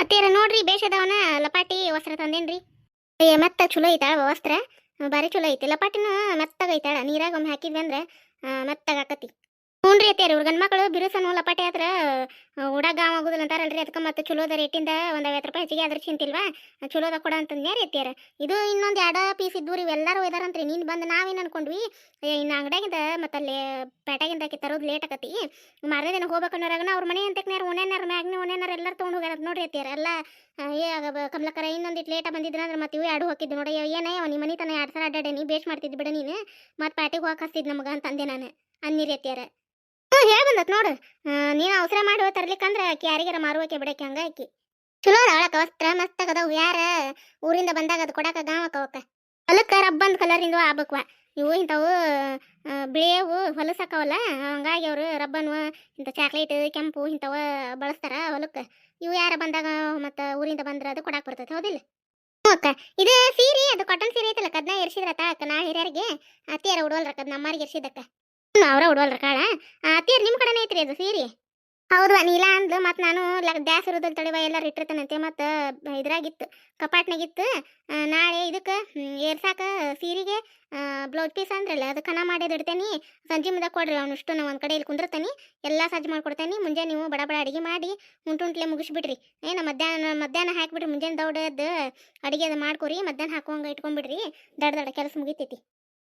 ಅತ್ತೇರ ನೋಡ್ರಿ ಬೇಷದವನ ಲಪಾಟಿ ವಸ್ತ್ರ ತಂದೇನ್ರಿ. ಅಯ್ಯ ಮತ್ತ ಚಲೋ ಐತಾಳ ವಸ್ತ್ರ. ಭಾರಿ ಚಲೋ ಐತಿ. ಲಪಾಟಿನ ಮೆತ್ತಗೈತಾಳ. ನೀರಾಗ ಒಮ್ಮೆ ಹಾಕಿದ್ವಿ ಅಂದ್ರೆ ಮೆತ್ತಗ ಆಕತಿ ರೀ ಅತ್ತೇರಿ ಇವ್ರ ಗಂಡ್ಮಕ್ಳು ಬಿರುಸನು, ಲಪಾಟಿ ಆದ್ರ ಉಡಾಗ ಆಗುದಿಲ್ಲ ಅಂತಾರಲ್ರಿ, ಅದಕ್ಕೆ ಮತ್ತೆ ಚಲೋದ ರೇಟಿಂದ ಒಂದು ಐವತ್ತು ರೂಪಾಯಿ ಹೆಚ್ಚಿಗೆ ಆದ್ರೆ ಚಿಂತಿಲ್ವಾ ಚಲೋದ ಕೊಡ ಅಂತಂದ್ಯಾರಿ ಅತ್ತೇರ? ಇದು ಇನ್ನೊಂದು ಎರಡು ಪೀಸ್ ಇದ್ದು ರೀ ಎಲ್ಲರೂ ಒಯ್ದಾರಂತ್ರಿ ನೀನು ಬಂದು ನಾವೇನು ಅನ್ಕೊಂಡ್ವಿ? ಇನ್ನು ಅಂಗಡ್ಯಾಗಿಂದ ಮತ್ತೆ ಅಲ್ಲಿ ಪೇಟೆಗಿಂದ ಆಕಿ ತರೋದು ಲೇಟ್ ಆಕತಿ. ಮಾರನೇ ದಿನ ಹೋಗ್ಬೇಕನ್ನೋರಾಗ ಅವ್ರ ಮನೆ ಅಂತಕ್ನಾರ ಓಣ್ಯಾನಾರ, ಮ್ಯಾಗ್ನಿ ಓಣ್ಯಾನಾರ ಎಲ್ಲರೂ ತೊಗೊಂಡು ಹೋಗ್ಯಾರ ನೋಡ್ರಿ ಅತ್ತಿಯಾರ ಎಲ್ಲ ಏ ಕಮಲಕರ ಇನ್ನೊಂದಿಟ್ಟು ಲೇಟ ಬಂದಿದ್ರ ಅಂದ್ರೆ ಮತ್ತೆ ಇವು ಎರಡು ಹೋಗಿದ್ದು ನೋಡಿ ಏನೇ ನಿಮ್ಮ ಮನೆ ತನ ಎರಡು ಸಲ ಅಡ್ಡಾಡೇನಿ ಬೇಷ್ ಮಾಡ್ತಿದ್ದು ಬಿಡ ನೀನು, ಮತ್ತೆ ಪ್ಯಾಟಿಗೆ ಹೋಗಕ್ಕೆ ಹಸ್ತಿದ್ದು ನಮಗೆ ಅಂತಂದೆ ನಾನು, ಅನ್ನಿರಿ ಅತ್ತಿಯಾರ ಹ್ಞೂ ಹೇಳಿ ಬಂದತ್ ನೋಡು. ನೀನು ಅವಸರ ಮಾಡಿ ತರ್ಲಿಕ್ಕಂದ್ರೆ ಆಕಿ ಯಾರಿಗಾರ ಮಾರುವಕ್ಕೆ ಬಿಡಕ್ಕೆ ಹಂಗ ಆಕಿ. ಚಲೋ ಅವಳಕ್ಕ ವಸ್ತ್ರ ಮಸ್ತ್ ಅದಾವು. ಯಾರ ಊರಿಂದ ಬಂದಾಗ ಅದು ಕೊಡಾಕ ಗಾವಕ್ಕ ಅವಕ್ಕ. ಹೊಲಕ್ಕ ರಬ್ಬಂದ್ ಕಲರಿಂದ ಆಬಕ್ವ ಇವು ಇಂಥವು ಬಿಳಿಯವು ಹೊಲಸಾಕವಲ್ಲ ಹಂಗಾಗಿ ಅವರು ರಬ್ಬನ್ವ ಇಂಥ ಚಾಕ್ಲೇಟ್ ಕೆಂಪು ಇಂಥವ ಬಳಸ್ತಾರ ಹೊಲಕ್ಕೆ. ಇವು ಯಾರ ಬಂದಾಗ ಮತ್ತು ಊರಿಂದ ಬಂದ್ರೆ ಅದು ಕೊಡಾಕ್ ಬರ್ತೈತೆ, ಹೌದಿಲ್ಲ? ಅಕ್ಕ, ಇದು ಸೀರೆ, ಅದು ಕಾಟನ್ ಸೀರೆ ಐತಲ್ಲ ಕದ್ನ ಎರ್ಸಿದ್ರ ತಾಳಕ್ಕ ನಾ ಹಿರಿಯರಿಗೆ. ಅತ್ತಿಯರ ಉಡವಲ್ರಕ್ಕ ಅದು ನಮ್ಮರಿಗೆ ಎರ್ಸಿದ್ದಕ್ಕ ಹ್ಞೂ ಅವರ ಉಡವಲ್ರ ಕಾಳ. ತೀರ್ ನಿಮ್ಮ ಕಡೆನೇ ಐತ್ರಿ ಅದು ಸೀರೆ. ಹೌದು ನೀಲ ಅಂದ್ಲು ಮತ್ತು ನಾನು ಗ್ಯಾಸ್ ಇರೋದಲ್ಲಿ ತಡಿವ ಎಲ್ಲರೂ ಇಟ್ಟಿರ್ತೇನಂತೆ ಮತ್ತು ಇದ್ರಾಗಿತ್ತು, ಕಪಾಟ್ನಾಗಿತ್ತು. ನಾಳೆ ಇದಕ್ಕೆ ಏರ್ಸಾಕ ಸೀರೆಗೆ ಬ್ಲೌಸ್ ಪೀಸ್ ಅಂದ್ರಲ್ಲ ಅದು ಕನ ಮಾಡೋದು ಇಡ್ತೇನೆ. ಸಂಜೆ ಮುಂದೆ ಕೊಡ್ರಿ ಅವನಿಷ್ಟು ನಾವು ಒಂದು ಕಡೆ ಇಲ್ಲಿ ಕುಂದಿರ್ತೇನೆ. ಎಲ್ಲ ಸಜ್ಜು ಮಾಡ್ಕೊಡ್ತೇನೆ. ಮುಂಜಾನೆ ನೀವು ಬಡ ಬಡ ಅಡಿಗೆ ಮಾಡಿ, ಉಂಟುಂಟ್ಲೆ ಮುಗಿಸ್ಬಿಡ್ರಿ. ಏನು ಮಧ್ಯಾಹ್ನ ಮಧ್ಯಾಹ್ನ ಹಾಕಿಬಿಡ್ರಿ ಮುಂಜಾನೆ ದೌಡದ್ದು ಅಡುಗೆ ಅದು ಮಾಡ್ಕೊರಿ, ಮಧ್ಯಾಹ್ನ ಹಾಕೋಂಗ ಇಟ್ಕೊಂಡ್ಬಿಡ್ರಿ. ದಡ ದಡ ಕೆಲಸ ಮುಗಿತೈತಿ.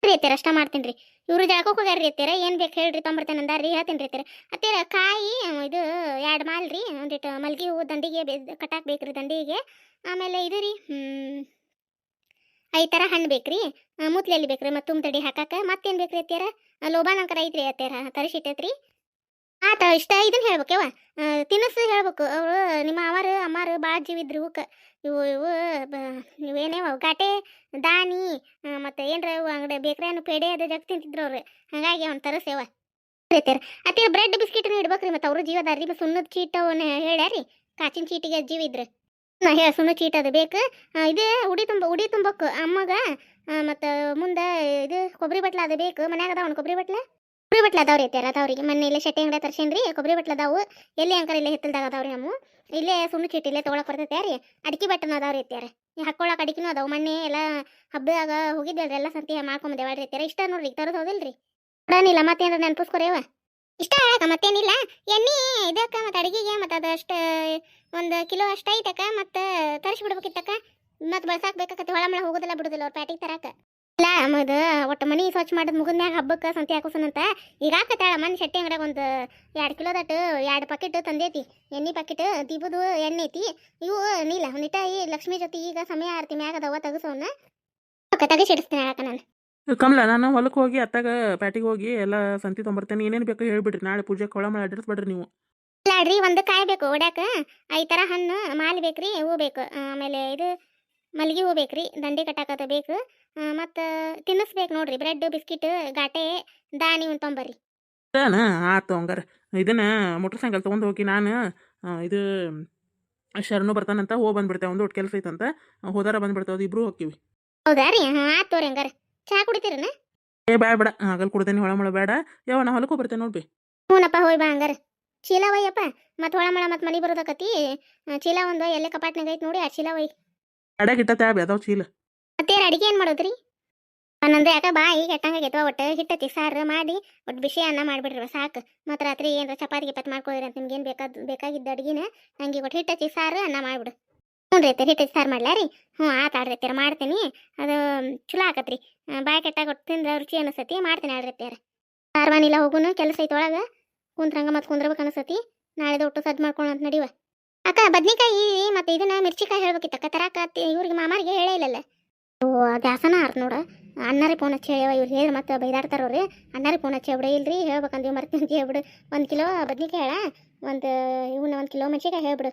ರೀ ಅತ್ತೀರ, ಅಷ್ಟ ಮಾಡ್ತೀನಿ ರೀ. ಇವ್ರು ಜಳಕೋಕ್ ಹೋಗ್ಯಾರ ರೀ ಅತ್ತೀರ, ಏನು ಬೇಕು ಹೇಳ್ರಿ ತೊಂಬರ್ತೇನೆ ರೀ, ಹೇಳ್ತೀನಿ ರೀ ಅತ್ತೀರ. ಅತ್ತೀರ ಕಾಯಿ ಇದು ಎರಡು ಮಾಲ್ ರೀ ಒಂದಿಟ್ಟು ಮಲ್ಗೆ ಹೂವು ದಂಡಿಗೆ ಕಟ್ಟಾಕ್ ಬೇಕ್ರಿ ದಂಡಿಗೆ. ಆಮೇಲೆ ಇದು ರೀ ಐದು ಥರ ಹಣ್ಣು ಬೇಕ್ರಿ ಮುತ್ಲೆಲ್ಲಿ ಬೇಕ್ರಿ ಮತ್ತು ತುಂಬತಡಿ ಹಾಕಾಕ. ಮತ್ತೇನು ಬೇಕ್ರಿ ಅತ್ತೀರ? ಲೋಬಾನ್ ಅಂಕರ ಐತ್ರಿ ಅತ್ತೀರ ತರಿಸಿಟ್ಟೈತ್ರಿ ಆತ ಇಷ್ಟ ಇದನ್ನ ಹೇಳ್ಬೇಕವ ತಿನ್ನಸ್ ಹೇಳ್ಬೇಕು. ಅವರು ನಿಮ್ಮ ಅವಾರು, ಅಮ್ಮಾರು ಭಾಳ ಜೀವಿದ್ರು ಇವಕ್ಕೆ ಇವು ಇವು ಇವೇನೇವ ಗಾಟೆ ದಾನಿ ಮತ್ತೆ ಏನ್ರ ಇವು ಅಂಗಡಿ ಬೇಕ್ರಿ ಪೇಡೆ ಅದು ಜಗ್ ತಿಂತಿದ್ರು ಅವ್ರು. ಹಾಗಾಗಿ ಅವ್ನು ತರಸೇವ ಅತ್ತೆ ಬ್ರೆಡ್ ಬಿಸ್ಕಿಟ್ನು ಇಡ್ಬೇಕ್ರಿ ಮತ್ತೆ ಅವರು ಜೀವದಾರಿ ಸುಣ್ಣದ ಚೀಟ ಅವನ್ನ ಹೇಳ್ಯಾರಿ. ಕಾಚಿನ ಚೀಟಿಗೆ ಜೀವ ಇದ್ರು. ನಾ ಹೇಳ ಸುಣ್ಣ ಚೀಟ ಅದು ಬೇಕು. ಇದು ಉಡಿ ತುಂಬ, ಉಡಿ ತುಂಬಕ್ಕು ಅಮ್ಮಗ ಮತ್ತು ಮುಂದೆ ಇದು ಕೊಬ್ಬರಿ ಬಟ್ಲ ಅದು ಬೇಕು. ಮನ್ಯಾಗ ಅದಾವನು ಕೊಬ್ಬರಿ ಬಟ್ಲ. ಕೊಬ್ಬರಿ ಬಟ್ಲ ಅದಾವ್ರಿ ಅತ್ಯಾರ ಅದಾವ್ರಿಗೆ ಮೊನ್ನೆ ಇಲ್ಲೇ ಶೆಟ್ಟಿ ಅಂಗಡಿ ತರ್ಸೇನ್ರಿ ಕೊಬ್ಬರಿ ಬಟ್ಲ ಅದಾವು. ಎಲ್ಲಿ ಅಂಕರ್ ಇಲ್ಲೇ ಹಿತ್ತಲ್ದಾಗ ಅದಾವ್ರಿ ನಮ್ಮ ಇಲ್ಲೇ ಸುಣ್ಣ ಚೀಟಿ ಇಲ್ಲೇ ತೊಗೊಳಕ್ ಬರ್ತೈತೆ ರೀ ಅಡಿಕೆ ಬಟ್ಟನ ಅದಾವ್ರಿ ಅತ್ಯಾರ ಹಾಕೊಳಕ್ ಅಡಿಕೆನೂ ಅದಾವು. ಮೊನ್ನೆ ಎಲ್ಲ ಹಬ್ಬದಾಗ ಹೋಗಿದ್ವಲ್ರಿ, ಎಲ್ಲ ಸಂತಿ ಮಾಡ್ಕೊಂಬಂದೇವಲ್ರಿ ಅತ್ಯಾರ ಇಷ್ಟ ನೋಡ್ರಿ ತರೋದು ಹೌದಿಲ್ರಿ? ಕೊಡೋನಿಲ್ಲ ಮತ್ತೇನ್ರ ನೆನಪಿಸ್ಕೊರೇವ? ಇಷ್ಟ ಮತ್ತೇನಿಲ್ಲ. ಎಣ್ಣೆ ಇದಕ್ಕೆ ಮತ್ತೆ ಅಡಿಗೆಗೆ, ಮತ್ತೆ ಅದು ಅಷ್ಟು ಒಂದು ಕಿಲೋ ಅಷ್ಟು ಐತಕ್ಕ ಮತ್ತೆ ತರಿಸ್ಬಿಡ್ಬೇಕಿತ್ತಕ್ಕ ಮತ್ತೆ ಬಳಸಾಕ್ ಬೇಕಾಕತ್ತೆ, ಹೊಳಮಳ ಹೋಗೋದಿಲ್ಲ, ಬಿಡುದಿಲ್ಲ ಅವ್ರ ಪ್ಯಾಟಿಗೆ ತರಾಕ. ಇಲ್ಲ ಅದು ಒಟ್ಟು ಮನೆ ಸ್ವಚ್ಛ ಮಾಡಿದ ಮುಗಿದ್ಮ್ಯಾಗ ಹಬ್ಬಕ್ಕೆ ಸಂತಿ ಹಾಕೋಸನಂತ ಈಗ ಹಾಕತ್ತಾಳ ಮನೆ ಶೆಟ್ಟಿ ಅಂಗಡಿಯಾಗ ಒಂದು ಎರಡು ಕಿಲೋದಟ್ಟು ಎರಡು ಪಾಕೆಟ್ ತಂದೈತಿ ಎಣ್ಣೆ ಪಾಕೆಟ್ ದೀಪದು ಎಣ್ಣೆ ಐತಿ ಇವು ನೀಲ ಒಂದಿಟ ಈ ಲಕ್ಷ್ಮಿ ಜೊತೆ ಈಗ ಸಮಯ ಆರ್ತಿ ಮ್ಯಾಗ ಅದಾವ ತೆಗಸೋನ. ತೆಗಿಸಿಡಿಸ್ತೀನಿ ಹೇಳಕ್ಕ ನಾನು. ಕಮಲ ನಾನು ಹೊಲಕ್ಕೆ ಹೋಗಿ ಅತ್ತಾಗ ಪ್ಯಾಟಿಗೆ ಹೋಗಿ ಎಲ್ಲ ಸಂತಿ ತೊಂಬರ್ತೇನೆ ಏನೇನು ಬೇಕು ಹೇಳ್ಬಿಡ್ರಿ ನಾಳೆ ಪೂಜೆ ಕೊಳ ಮಾಡಿ ಅಡ್ರೆಸ್ ಬಿಡ್ರಿ ನೀವು. ಲಾಡ್ರಿ ಒಂದು ಕಾಯಿ ಬೇಕು ಓಡ್ಯಾಕ ಐದು ಥರ ಹಣ್ಣು ಮಾಲೆ ಬೇಕ್ರಿ ಹೂ ಬೇಕು ಆಮೇಲೆ ಇದು ಮಲ್ಲಿಗೆ ಹೂ ಬೇಕ್ರಿ ದಂಡೆ ಕಟ್ಟಾಕತ್ತ ಬೇಕು ಮತ್ತು ತಿನ್ನಿಸ್ಬೇಕು ನೋಡ್ರಿ. ಬ್ರೆಡ್ ಬಿಸ್ಕಿಟ್ ಗಾಟೆ ದಾನಿ ಒಂದು ತೊಂಬರ್ರಿ. ಆತು ಹಂಗಾರ. ಇದನ್ನ ಮೋಟರ್ ಸೈಕಲ್ ತೊಗೊಂಡು ಹೋಗಿ ನಾನು ಇದು ಶರಣು ಬರ್ತಾನಂತ ಹೋಗಿ ಬಂದ್ಬಿಡ್ತೇವೆ ಒಂದು ಒಟ್ಟು ಕೆಲಸ ಐತಂತ. ಹೋದಾರ ಬಂದ್ಬಿಡ್ತೇವೆ. ಇಬ್ರು ಹೋಗ್ತೀವಿ ಹೌದಾ ರೀ? ಹಾಂ ಆತು ತೋರಿ ಹಂಗಾರ. ಚಾ ಕುಡಿತೀರನ? ಏ ಬೇಡ ಬೇಡ. ಆಗಲ್ ಕೊಡ್ತೇನೆ ಹೊಳ ಮಳ ಬೇಡ ಯಾವ ನಾ ಹೊಲಕ್ಕೂ ಬರ್ತೇನೆ ನೋಡ್ಬಿ. ಹ್ಞೂನಪ್ಪ ಹೋಯ್ ಬಾ ಹಂಗಾರ. ಚೀಲ ಒಯ್ಯಪ್ಪ. ಮತ್ತು ಹೊಳಮಳ ಮತ್ತೆ ಮನೆ ಬರೋದಕ್ಕತಿ ಚೀಲಾ ಚೀಲ ಒಂದು ಎಲ್ಲೇ ಕಪಾಟ್ನಾಗ ಐತೆ ನೋಡಿ ಆ ಚೀಲ ಒಯ್. ಅಡಗಿಟ್ಟ ತ್ಯಾಬಿ ಅದಾವ ಚೀಲ. ಮತ್ತೆ ಅಡಿಗೆ ಏನು ಮಾಡೋದ್ರಿ? ನಂದು ಯಾಕ ಬಾಯಿ ಕೆಟ್ಟಂಗಾಗೈತೆ ಒಟ್ಟು. ಹಿಟ್ಟತಿ ಸಾರು ಮಾಡಿ ಒಟ್ಟು ಬಿಸಿ ಅನ್ನ ಮಾಡಿಬಿಡ್ರಿ ಸಾಕು. ಮತ್ತು ರಾತ್ರಿ ಏನಾರ ಚಪಾತಿ ಗಿಪಾತಿ ಮಾಡ್ಕೊಳ್ರಿ ಅಂತ ನಿಮ್ಗೆ ಏನು ಬೇಕಾದ, ಬೇಕಾಗಿದ್ದ ಅಡ್ಗಿನ ನಂಗೆ ಒಟ್ಟು ಹಿಟ್ಟತಿ ಸಾರು ಅನ್ನ ಮಾಡಿಬಿಡು. ಹ್ಞೂ ರೀ ಹಿಟ್ಟತಿ ಸಾರು ಮಾಡ್ಲಾ ರೀ? ಹ್ಞೂ ಆತ ಆಡ್ರಿ ಅತ್ತೀರ ಮಾಡ್ತೀನಿ. ಅದು ಚಲೋ ಆಕತ್ರಿ. ಬಾಯಿ ಕೆಟ್ಟಾಗ ಒಟ್ಟು ತಿಂದ್ರೆ ರುಚಿ ಅನಿಸ್ತತಿ ಮಾಡ್ತೀನಿ ಆಡ್ರಿ ಅತ್ತೀರ ಕಾರ್ವಾನಿಲ್ಲ ಹೋಗುನು ಕೆಲಸ ಐತೆ ಒಳಗೆ. ಕುಂತ್ರಂಗ ಮತ್ತು ಕುಂದ್ರಬೇಕು ಅನಿಸ್ತತಿ ನಾಳೆದು ಒಟ್ಟು ಸದ್ದು ಮಾಡ್ಕೊಳಂತ ನಡಿವ. ಅಕ್ಕ, ಬದ್ನಿಕಾಯಿ ಮತ್ತು ಇದನ್ನ ಮಿರ್ಚಿಕಾಯಿ ಹೇಳ್ಬೇಕಿತ್ತಕ್ಕ, ತರಾಕ ಇವ್ರಿಗೆ ಮಾಮಾರಿಗೆ ಹೇಳೇ ಇಲ್ಲಲ್ಲ. ಓ ದ್ಯಾಸನ ಆರ್ತ ನೋಡ. ಅಣ್ಣಾರಿ ಫೋನ್ ಹಚ್ಚಿ ಹೇಳ್ಯವ ಇವ್ರು ಹೇಳಿ ಮತ್ತೆ ಬೈದಾಡ್ತಾರವ್ರಿ ಅಣ್ಣಾರಿ ಫೋನ್ ಹಚ್ಚಿ ಬಿಡ ಇಲ್ರಿ ಹೇಳ್ಬೇಕಂದೀವಿ ಮರ್ತಿ ಅಂತ ಹೇಳ್ಬಿಡು. ಒಂದು ಕಿಲೋ ಬದ್ನಿಕಾಯಿ ಹೇಳ, ಒಂದು ಇವನ್ನ ಒಂದು ಕಿಲೋ ಮೆಣಸಿಕಾಯಿ ಹೇಳ್ಬಿಡು.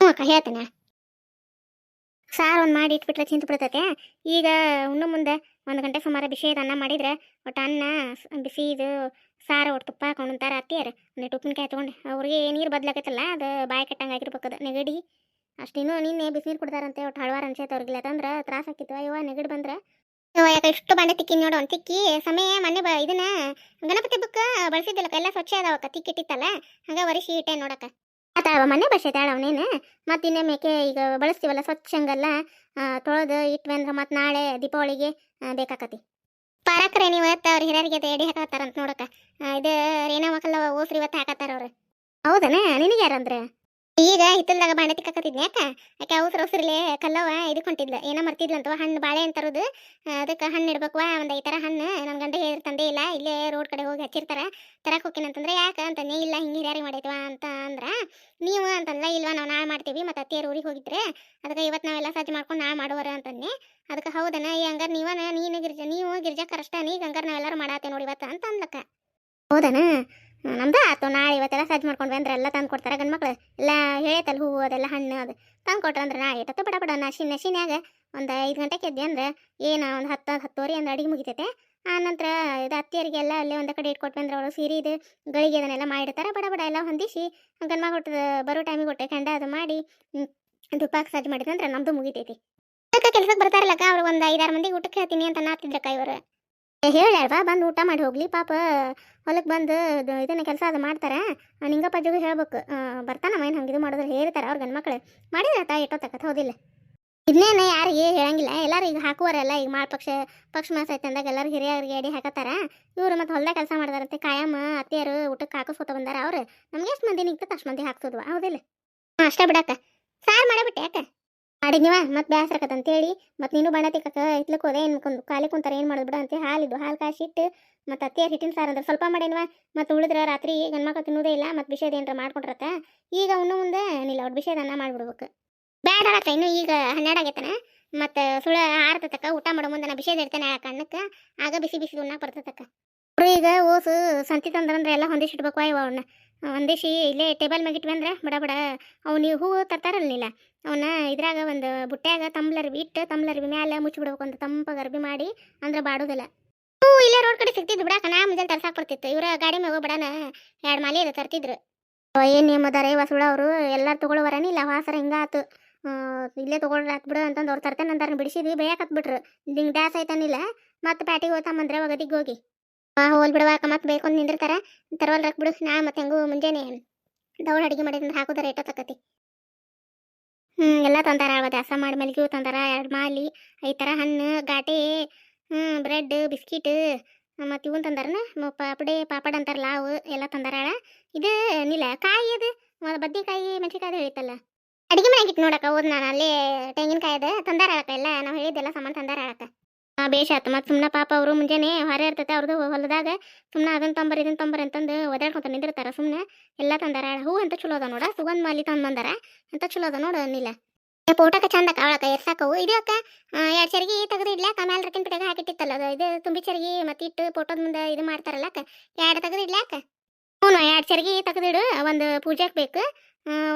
ಹ್ಞೂ ಅಕ್ಕ, ಹೇಳ್ತೇನೆ. ಸಾರು ಒಂದು ಮಾಡಿ ಇಟ್ಬಿಟ್ರೆ ಚಿಂತ ಬಿಡ್ತೈತೆ. ಈಗ ಉಣ್ಣು ಮುಂದೆ ಒಂದು ಗಂಟೆ ಸುಮಾರು ಬಿಸಿ ಐತೆ ಅನ್ನ ಮಾಡಿದ್ರೆ, ಒಟ್ಟು ಅನ್ನ ಬಿಸಿ ಇದು, ಸಾರು ಒಟ್ಟು ತುಪ್ಪ ಹಾಕೊಂಡು ಉಣ್ತಾರ ಅತ್ತಿಯರು. ಒಂದಿಟ್ಟು ಉಪ್ಪಿನಕಾಯಿ ತೊಗೊಂಡು, ಅವ್ರಿಗೆ ನೀರು ಬದಲಾಗತ್ತಲ್ಲ ಅದು ಬಾಯಿ ಕಟ್ಟಂಗೆ ಆಗಿರ್ಬೇಕದು ನೆಗಡಿ. ಅಷ್ಟಿನ್ನೂ ನಿನ್ನೆ ಬಿಸಿನೀರು ಕುಡ್ದಾರಂತೆ, ಒಟ್ಟು ಹಳವಾರ ಅನ್ಸೈತೆ ಅವ್ರಿಗೆ ಯಾಕಂದ್ರೆ ತ್ರಾಸ ಆಕಿತ್ತು ಅಯ್ಯವ ನೆಗಡಿ ಬಂದ್ರೆ. ಯಾಕೆ ಇಷ್ಟು ಬಂಡೆ ತಿಕ್ಕಿ ನೋಡು ಒಂದು ತಿಕ್ಕಿ. ಸಮಯ ಮೊನ್ನೆ ಬ ಇದನ್ನ ಗಣಪತಿ ಬುಕ್ ಬಳಸಿದ್ದಿಲ್ಲಕ್ಕ, ಎಲ್ಲ ಸ್ವಚ್ಛ ಅದಾವಕ್ಕ ತಿಕ್ಕಿಟ್ಟಿತ್ತಲ್ಲ ಹಂಗ ವರಿಸಿ ಇಟ್ಟೆ ನೋಡಕ್ಕ. ಅಥವಾ ಮನೆ ಬಸೈತಾಳ ಅವನೇನು ಮತ್ತು ಇನ್ನೇ ಮೇಕೆ ಈಗ ಬಳಸ್ತೀವಲ್ಲ ಸ್ವಚ್ಛ ಹಂಗೆಲ್ಲ. ತೊಳೆದು ಇಟ್ವಿ ಅಂದ್ರೆ ಮತ್ತು ನಾಳೆ ದೀಪಾವಳಿಗೆ ಬೇಕಾಕತಿ. ಪಾರಕ್ರೆ ನೀವು ಇವತ್ತು ಅವ್ರ ಹಿರಿಯರಿಗೆ ಅದು ಎಡಿ ಹಾಕತ್ತಾರಂತ ನೋಡಕ್ಕ. ಇದು ರೇಣವ ಮಕ್ಕಳ ಓಸ್ರಿ ಇವತ್ತು ಹಾಕತ್ತಾರ ಅವ್ರು. ಹೌದನ? ನಿನಗೆ ಯಾರಂದ್ರೆ? ಈಗ ಹಿತ್ತಲ್ದಾಗ ಬಾಣೆ ತಿಕ್ಕಾಕತ್ತಿದ್ನಿ ಯಾಕ? ಯಾಕೆ ಅವಸರ ಅವಸರಲೆ ಕಲ್ಲವ ಇದಕ್ಕೆ ಹೊಂಟಿದ್ಲ ಏನೋ ಮರ್ತಿದ್ಲಂತವ ಹಣ್ಣು ಬಾಳೆ ಅಂತ ತರೋದು ಅದಕ್ಕೆ ಹಣ್ಣು ಇಡ್ಬೇಕವ ಒಂದು ಈ ಥರ ಹಣ್ಣು. ನನ್ನ ಗಂಡ ಹೇಳಿದ ತಂದೆ ಇಲ್ಲ, ಇಲ್ಲೇ ರೋಡ್ ಕಡೆ ಹೋಗಿ ಹಚ್ಚಿರ್ತಾರ. ತರಕ್ಕೆ ಹೋಗ್ತೀನಂತಂದ್ರೆ ಯಾಕೆ? ಅಂತಂದೆ ಇಲ್ಲ, ಹಿಂಗೆ ಹಿರಿಯರಿಗೆ ಮಾಡೈತವ ಅಂತ ಅಂದ್ರೆ, ನೀವು ಅಂತಲ್ಲ ಇಲ್ವಾ ನಾವು ನಾಳೆ ಮಾಡ್ತೀವಿ, ಮತ್ತು ಅತ್ತಿಯರು ಊರಿಗೆ ಹೋಗಿದ್ರೆ, ಅದಕ್ಕೆ ಇವತ್ತು ನಾವೆಲ್ಲ ಸಜ್ಜು ಮಾಡ್ಕೊಂಡು ನಾಳೆ ಮಾಡುವರ ಅಂತಂದೆ ಅದಕ್ಕೆ ಹೌದನ ಈ ಹಂಗಾರೆ ನೀವನ, ನೀನು ಗಿರ್ಜ, ನೀವು ಗಿರ್ಜಾಕರಷ್ಟ ನೀ ಹಂಗಾರೆ ನಾವೆಲ್ಲರೂ ಮಾಡಾತೆ ನೋಡಿ ಇವತ್ತು ಅಂತ ಅಂದ್ಲಕ್ಕ ಹೌದನ? ನಮ್ದು ಆತು. ನಾಳೆ ಇವತ್ತೆಲ್ಲ ಸಜ್ಜು ಮಾಡ್ಕೊಂಡು ಬಂದ್ರೆ ಎಲ್ಲ ತಂದು ಕೊಡ್ತಾರೆ ಗಂಡು ಮಕ್ಳು. ಎಲ್ಲ ಹೇಳೈತಲ್ಲ ಹೂವು, ಅದೆಲ್ಲ ಹಣ್ಣು, ಅದು ತಂದು ಕೊಟ್ರೆ ಅಂದ್ರೆ ನಾಳೆ ಎಷ್ಟೊತ್ತು ಬಡ ಬಡ ನಶಿ ನಶಿನ್ಯಾಗ ಒಂದು ಐದು ಗಂಟೆಗೆ ಎದ್ದೆ ಅಂದ್ರೆ ಏನು ಒಂದು ಹತ್ತು ಹತ್ತುವರೆ ಅಂದ್ರೆ ಅಡಿಗೆ ಮುಗಿತೈತೆ. ಆ ನಂತರ ಇದು ಅತ್ತಿಯರಿಗೆಲ್ಲ ಅಲ್ಲೇ ಒಂದು ಕಡೆ ಇಟ್ಕೊಟ್ವಿ ಅಂದ್ರೆ ಅವರು ಸೀರೆ ಇದು, ಗಳಿಗೆ ಅದನ್ನೆಲ್ಲ ಮಾಡಿರ್ತಾರೆ ಬಡ ಬಡ ಎಲ್ಲ ಹೊಂದಿಸಿ ಗಂಡು ಮಗು ಬರೋ ಟೈಮಿಗೆ ಕೊಟ್ಟೆ ಕೆಂಡ ಅದು ಮಾಡಿ ದುಪ್ಪಾಕಿ ಸಜ್ಜು ಮಾಡಿದ್ರೆ ಮಾಡಿದಂದ್ರೆ ನಮ್ದು ಮುಗಿತೈತಿ. ಕೆಲ್ಸಕ್ಕೆ ಬರ್ತಾರಲ್ಲಕ್ಕ, ಅವ್ರು ಒಂದು ಐದಾರು ಮಂದಿಗೆ ಊಟಕ್ಕೆ ಹೇಳ್ತೀನಿ ಅಂತ ನಾತಿದ್ರಕ್ಕ ಇವರು. ಹೇಳ್ಯಾಳ್ವಾ ಬಂದು ಊಟ ಮಾಡಿ ಹೋಗ್ಲಿ, ಪಾಪ ಹೊಲಕ್ಕೆ ಬಂದು ಇದು ಇದನ್ನ ಕೆಲಸ ಅದು ಮಾಡ್ತಾರೆ. ನಿಂಗಪ್ಪ ನಿಂಗಪ್ಪಾಜಿಗೂ ಹೇಳ್ಬೇಕು. ಬರ್ತಾನ ಮೈನ್ ಹಂಗಿದು ಮಾಡಿದ್ರೆ ಹೇಳ್ತಾರೆ ಅವ್ರ ಗಂಡು ಮಕ್ಳು ಮಾಡಿದ್ರೆ ತಾ ಇಟ್ಟೋತಕ್ಕ ಹೌದಿಲ್ಲ. ಇದನ್ನೇನ ಯಾರಿಗೆ ಹೇಳಂಗಿಲ್ಲ. ಎಲ್ಲರೂ ಈಗ ಹಾಕುವರೆಲ್ಲ ಈಗ ಮಾಳ ಪಕ್ಷ ಪಕ್ಷ ಮಾಸ ಐತೆ ಅಂದಾಗ ಎಲ್ಲರೂ ಹಿರಿಯರಿಗೆ ಎಡಿ ಹಾಕತ್ತಾರ. ಇವರು ಮತ್ತೆ ಹೊಲ್ದಾಗ ಕೆಲಸ ಮಾಡ್ದಾರಂತೆ, ಕಾಯಂ ಅತ್ತೆಯರು ಊಟಕ್ಕೆ ಹಾಕಿಸ್ಕೊತ ಬಂದಾರ ಅವ್ರು. ನಮ್ಗೆ ಎಷ್ಟು ಮಂದಿ ನಿಂತ ಅಷ್ಟು ಮಂದಿ ಹಾಕ್ಸೋದ್ವಾ, ಹೌದಿಲ್ಲ. ಹಾಂ ಅಷ್ಟೇ ಬಿಡಕ್ಕ ಸಾರು ಮಾಡಿಬಿಟ್ಟೆ ಯಾಕೆ ಮಾಡಿದ್ನಿವ ಮತ್ತೆ ಬೇಸರಕತ್ತ ಅಂತೇಳಿ, ಮತ್ತೆ ನೀನು ಬಣ್ಣ ತಿಕ್ಕ ಇತ್ಲಕ್ಕೆ ಹೋದೆ, ಏನು ಕುಂದು ಖಾಲಿ ಕುಂತಾರ ಏನು ಮಾಡೋದು ಬಿಡ ಅಂತ ಹಾಲಿದ್ದು. ಹಾಲು ಕಾಸಿಟ್ಟು ಮತ್ತು ಅತ್ತಿಯರ್ ಹಿಟ್ಟಿನ ಸಾರು ಅಂದ್ರೆ. ಸ್ವಲ್ಪ ಮಾಡೇನಿವ, ಮತ್ತು ಉಳಿದ್ರೆ ರಾತ್ರಿ ಗಂಡ್ಮಕ್ಳು ತಿನ್ನೋದೇ ಇಲ್ಲ, ಮತ್ತು ಬಿಷೇದ ಏನಾರ ಮಾಡ್ಕೊಂಡ್ರತ್ತ, ಈಗ ಅವನು ಮುಂದೆ ನಿಲ್ ಅವ್ರು ಬಿಷೇದ ಅನ್ನ ಮಾಡ್ಬಿಡ್ಬೇಕು. ಬೇಡ ಅಕ್ಕ ಇನ್ನು ಈಗ ಹನ್ನೆರಡು ಆಗೈತನ, ಮತ್ತು ಸುಳ ಆರ್ತತಕ್ಕ, ಊಟ ಮಾಡೋ ಮುಂದೆ ನಾ ಬಿಷೇದ ಇಡ್ತಾನೆ ಆ ಕಣ್ಣಕ್ಕೆ, ಆಗ ಬಿಸಿ ಬಿಸಿ ಉಣ್ಣ ಬರ್ತತಕ್ಕ. ಅವರು ಈಗ ಓಸು, ಸಂತಿ ತಂದ್ರಂದ್ರೆ ಎಲ್ಲ ಹೊಂದಿಸಿಡ್ಬೇಕು ಅಯ್ಯವ ಅವನ್ನ ಹೊಂದಿಸಿ ಇಲ್ಲೇ ಟೇಬಲ್ ಮ್ಯಾಗ ಅಂದ್ರೆ ಬಡ ಬಡ. ಅವು ನೀವು ಹೂವು ತರ್ತಾರಲ್ಲ ಅವನ್ನ ಇದ್ರಾಗ ಒಂದು ಬುಟ್ಟ್ಯಾಗ ತಂಬ್ಲರ್ಬಿ ಇಟ್ಟು ತಂಬ್ಲರ್ಬಿ ಮ್ಯಾಲೆ ಮುಚ್ಚಿಬಿಡ್ಬೇಕು ಅಂತ ತಂಪಾಗ ಅರ್ಬಿ ಮಾಡಿ ಅಂದ್ರೆ ಬಾಡೋದಿಲ್ಲ. ಹೂ, ಇಲ್ಲೇ ರೋಡ್ ಕಡೆ ಸಿಗ್ತಿದ್ದು ಬಿಡಾಕ ನಾ ಮುಂಜಾನೆ ತರ್ಸಾಕ್ ಬರ್ತಿತ್ತು ಇವ್ರ ಗಾಡಿ ಮ್ಯಾಗ ಬಿಡಾನ ಎರಡು ಮಾಲಿ ಅದು ತರ್ತಿದ್ರು. ಏನು ನಿಮ್ಮದಾರ ವಸುಳ ಅವರು? ಎಲ್ಲಾರು ತಗೊಳ್ಳೋ ಬರನಿಲ್ಲ ವಾಸರ ಹಿಂಗಾತು ಇಲ್ಲೇ ತಗೊಳ್ರಿ ಹಾಕ್ಬಿಡು ಬಿಡು ಅಂತಂದು ಅವ್ರು ತರ್ತೇನೆ ಅಂತಾರ ಬಿಡಿಸಿದ್ವಿ. ಬೇಯಕ್ಕೆ ಬಿಟ್ರು ಹಿಂಗೆ ಡ್ಯಾಸ್ ಐತನಿಲ್ಲ ಮತ್ತೆ ಪ್ಯಾಟಿಗೆ ಹೋಗ್ತಾಮಂದ್ರೆ ಒಗದಿಗೆ ಹೋಗಿ. ಆ, ಹೋಲ್ ಬಿಡುವಾಕ ಮತ್ತೆ ಬೇಕು ನಿಂದಿರ್ತಾರ. ತರವಲ್ ರಕ್ ಬಿಡು, ನಾ ಮತ್ತೆ ಹೆಂಗೂ ಮುಂಜಾನೆ ದೌಡ್ ಅಡಿಗೆ ಮಾಡಿದ್ರೆ ಹಾಕೋದ ಏಟೋ ತಕತಿ ಹ್ಞೂ ಎಲ್ಲ ತಂದಾರ ಅವ ದಾಸ ಮಾಡಿ ಮಲ್ಗಿವು ತಂದಾರ, ಎರಡು ಮಾಲಿ ಈ ತರ ಹಣ್ಣು ಗಾಟೆ ಹ್ಞೂ ಬ್ರೆಡ್, ಬಿಸ್ಕಿಟ್, ಮತ್ತು ಇವನ್ ತಂದಾರನ ಮ- ಪಾಪಡೆ, ಪಾಪಡ್ ಅಂತಾರಲ್ಲ ಅವು ಎಲ್ಲ ತಂದಾರ ಇದು ನಿಲ್ಲ, ಕಾಯಿ ಅದು ಮ- ಬದ್ನೆಕಾಯಿ ಮೆಣಸಿನ್ಕಾಯಿ ಹೇಳಿತ್ತಲ್ಲ. ಅಡಿಗೆ ಮನೆಯಾಗಿತ್ತು ನೋಡಕ್ಕ, ಹೋದ್ ನಾನು ಅಲ್ಲೇ ತೆಂಗಿನಕಾಯಿ ಅದ ತಂದಾರ ಅಳಕ ಎಲ್ಲ ನಾವು ಹೇಳಿದ್ದೆಲ್ಲ ಸಾಮಾನು ತಂದಾರ ಅಳಕ ಹಾಂ ಬೇಷ್ ಆತು. ಮತ್ತು ಸುಮ್ಮನೆ ಪಾಪ ಅವರು ಮುಂಜಾನೆ ಹೊರ ಇರ್ತೈತೆ ಅವ್ರದ್ದು ಹೊಲದಾಗ. ಸುಮ್ಮನೆ ಅದನ್ನ ತೊಂಬರ್ ಇದನ್ನ ತೊಂಬರ್ ಅಂತಂದು ಒದಾಡ್ಕೊಂತ ನಿಂದಿರ್ತಾರ ಸುಮ್ಮನೆ ಎಲ್ಲ ತಂದಾರ. ಹೂ ಅಂತ ಚಲೋ ಅದ ನೋಡ. ಸುಗಂಧ ಮಾಲಿ ತಂದು ಬಂದಾರ. ಅಂತ ಚಲೋ ಅದ ನೋಡು ನಿಲ್ಲ ಫೋಟೋಕ ಚಂದ ಅವಳಕ ಎರ್ಸಾಕವು ಇದು ಅಕ್ಕ ಎರಡು ಚರಿಗೆ ತೆಗೆದು ಇಡ್ಲಾಕ ಆಮೇಲೆ ರಕ್ಕಿನ ಪಿಟಾಗ ಹಾಕಿಟ್ಟಿತ್ತಲ್ಲ ಅದು. ಇದು ತುಂಬಿ ಚರಿಗೆ ಮತ್ತೆ ಇಟ್ಟು ಮುಂದೆ ಇದು ಮಾಡ್ತಾರಲ್ಲ ಅಕ್ಕ. ಎರಡು ತೆಗೆದು ಇಡ್ಲಾಕ? ಹ್ಞೂ ಎರಡು ಚರಿಗೆ ತೆಗೆದಿಡು ಒಂದು ಪೂಜೆಗೆ ಬೇಕು.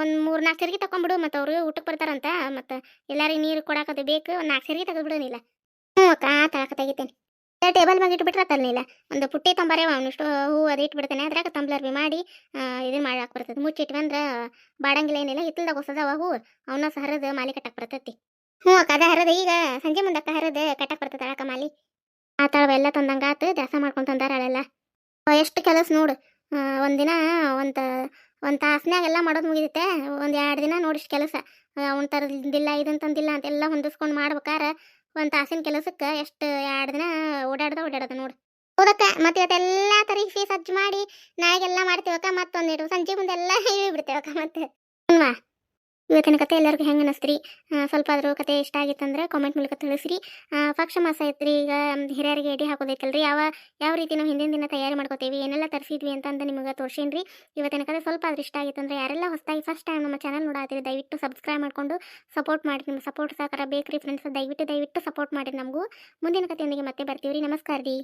ಒಂದು ಮೂರು ನಾಲ್ಕು ಚರಿಗೆ ತಗೊಂಡ್ಬಿಡು ಮತ್ತು ಅವರು ಊಟಕ್ಕೆ ಬರ್ತಾರಂತ. ಮತ್ತು ಎಲ್ಲರಿಗೆ ನೀರು ಕೊಡಕ್ಕದು ಬೇಕು. ಒಂದು ನಾಲ್ಕು ಚರಿಗೆ ತೆಗೆದ್ಬಿಡು ಹ್ಞೂ ಅಕ್ಕ ಟೇಬಲ್ ಮ್ಯಾಗ ಇಟ್ಬಿಟ್ರೆ ತರಲಿಲ್ಲ ಒಂದು ಪುಟ್ಟಿ ತೊಂಬರೇ ಅವನಿಷ್ಟು ಹೂ ಅದು ಇಟ್ಬಿಡ್ತೇನೆ. ಅದ್ರಾಗ ತಂಬ್ಲರ್ ಬಿ ಮಾಡಿ ಇದನ್ನ ಮಾಡಾಕ ಬರ್ತದೆ ಮುಚ್ಚಿಟ್ವಿ ಅಂದ್ರೆ ಬಾಡಂಗಿಲ್ಲ ಏನಿಲ್ಲ, ಹಿತ್ತಲ್ದಾಗ ಹೊಸದವ ಹೂ, ಅವನ ಸಹ ಹರಿದು ಮಾಲಿ ಕಟ್ಟಕ್ಕೆ ಬರ್ತೈತಿ. ಹ್ಞೂ ಅಕ್ಕ, ಅದ ಹರದ ಈಗ ಸಂಜೆ ಮುಂದಕ್ಕ ಹರಿದು ಕಟ್ಟಕ್ಕೆ ಬರ್ತದೆ ಅಳಕ ಮಾಲಿ. ಆ ತಳವ ಎಲ್ಲ ತಂದಂಗ ಆತು ದಾಸ ಮಾಡ್ಕೊಂಡು ತಂದಾರ ಅಳೆಲ್ಲ. ಎಷ್ಟು ಕೆಲಸ ನೋಡು. ಒಂದಿನ ಒಂದು ಒಂದು ತಾಸ್ನ್ಯಾಗ ಎಲ್ಲ ಮಾಡೋದು ಮುಗಿದೈತೆ ಒಂದು ಎರಡು ದಿನ ನೋಡಿಷ್ಟು ಕೆಲಸ. ಅವ್ನು ತರದಿಲ್ಲ ಇದನ್ನ ತಂದಿಲ್ಲ ಅಂತೆಲ್ಲ ಹೊಂದಿಸ್ಕೊಂಡು ಮಾಡ್ಬೇಕಾರೆ. ಒಂದು ತಾಸಿನ ಕೆಲಸಕ್ಕೆ ಎಷ್ಟು ಎರಡು ದಿನ ಓಡಾಡ್ದ ಓಡಾಡದ ನೋಡು. ಹೌದಕ್ಕ, ಮತ್ತೆ ಇವತ್ತೆಲ್ಲ ಫೀಸ್ ಸಜ್ಜು ಮಾಡಿ ನಾಳೆಗೆಲ್ಲ ಮಾಡ್ತೀವಕ್ಕ ಮತ್ತೊಂದಿಟ್ಟು ಸಂಜೆ ಮುಂದೆಲ್ಲ ಹೇಳಿ ಬಿಡ್ತೇವಕ್ಕ ಮತ್ತೆ. ಹ್ಞೂ ಇವತ್ತಿನ ಕತೆ ಎಲ್ಲರಿಗೂ ಹೆಂಗೆ ಅನಿಸ್ತ್ರಿ? ಸ್ವಲ್ಪ ಆದರೂ ಕತೆ ಇಷ್ಟ ಆಗಿತ್ತಂದ್ರೆ ಕಾಮೆಂಟ್ ಮೂಲಕ ತಿಳಿಸ್ರಿ. ಪಕ್ಷ ಮಾಸ ಐತ್ರಿ, ಈಗ ಹಿರಿಯರಿಗೆ ಎಡಿ ಹಾಕೋದೈತಲ್ರಿ. ಯಾವ ಯಾವ ರೀತಿ ನಾವು ಹಿಂದಿನ ದಿನ ತಯಾರಿ ಮಾಡ್ಕೋತೀವಿ, ಏನೆಲ್ಲ ತರಿಸಿದ್ವಿ ಅಂತಂದು ನಿಮಗೆ ತೋರಿಸೇನ್ರಿ. ಇವತ್ತಿನ ಕತೆ ಸ್ವಲ್ಪ ಆದರೂ ಇಷ್ಟ ಆಗಿತ್ತಂದ್ರೆ ಯಾರೆಲ್ಲ ಹೊಸದಾಗಿ ಫಸ್ಟ್ ಟೈಮ್ ನಮ್ಮ ಚಾನಲ್ ನೋಡಾತೀರಿ ದಯವಿಟ್ಟು ಸಬ್ಸ್ಕ್ರೈಬ್ ಮಾಡಿಕೊಂಡು ಸಪೋರ್ಟ್ ಮಾಡಿ. ನಿಮ್ಮ ಸಪೋರ್ಟ್ ಸಹಕಾರ ಬೇಕ್ರಿ ಫ್ರೆಂಡ್ಸ್ ದಯವಿಟ್ಟು ದಯವಿಟ್ಟು ಸಪೋರ್ಟ್ ಮಾಡಿ ನಮಗೂ. ಮುಂದಿನ ಕತೆಯೊಂದಿಗೆ ಮತ್ತೆ ಬರ್ತೀವಿ ರೀ ನಮಸ್ಕಾರ ರೀ